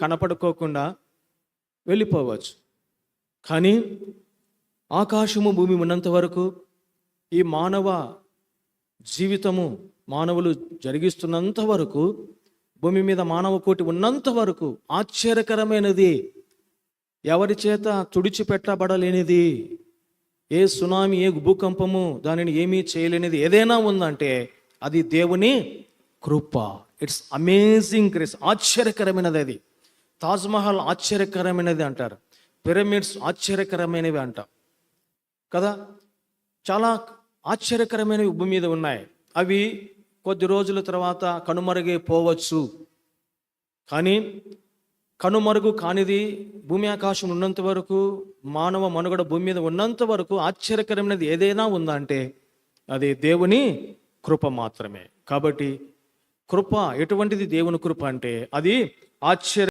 కనపడుకోకుండా వెళ్ళిపోవచ్చు. కానీ ఆకాశము భూమి ఉన్నంత వరకు ఈ మానవ జీవితము మానవులు జరిగిస్తున్నంత వరకు భూమి మీద మానవ కోటి ఉన్నంత వరకు ఆశ్చర్యకరమైనది. ఎవరి చేత తుడిచిపెట్టబడలేనిది. ఏ సునామీ ఏ భూకంపము దానిని ఏమీ చేయలేనిది. ఏదైనా ఉందంటే అది దేవుని కృప. ఇట్స్ అమేజింగ్ గ్రేస్ ఆశ్చర్యకరమైనది అది. తాజ్మహల్ ఆశ్చర్యకరమైనది అంటారు. పిరమిడ్స్ ఆశ్చర్యకరమైనవి అంట. కదా? చాలా ఆశ్చర్యకరమైనవి భూమి మీద ఉన్నాయి. అవి కొద్ది రోజుల తర్వాత కనుమరుగే పోవచ్చు. కానీ కనుమరుగు కానిది భూమి ఆకాశం ఉన్నంత వరకు మానవ మనుగడ భూమి మీద ఉన్నంత వరకు ఆశ్చర్యకరమైనది ఏదైనా ఉందంటే అది దేవుని కృప మాత్రమే. కాబట్టి కృప ఎటువంటిది దేవుని కృప అంటే? అది ఆశ్చర్య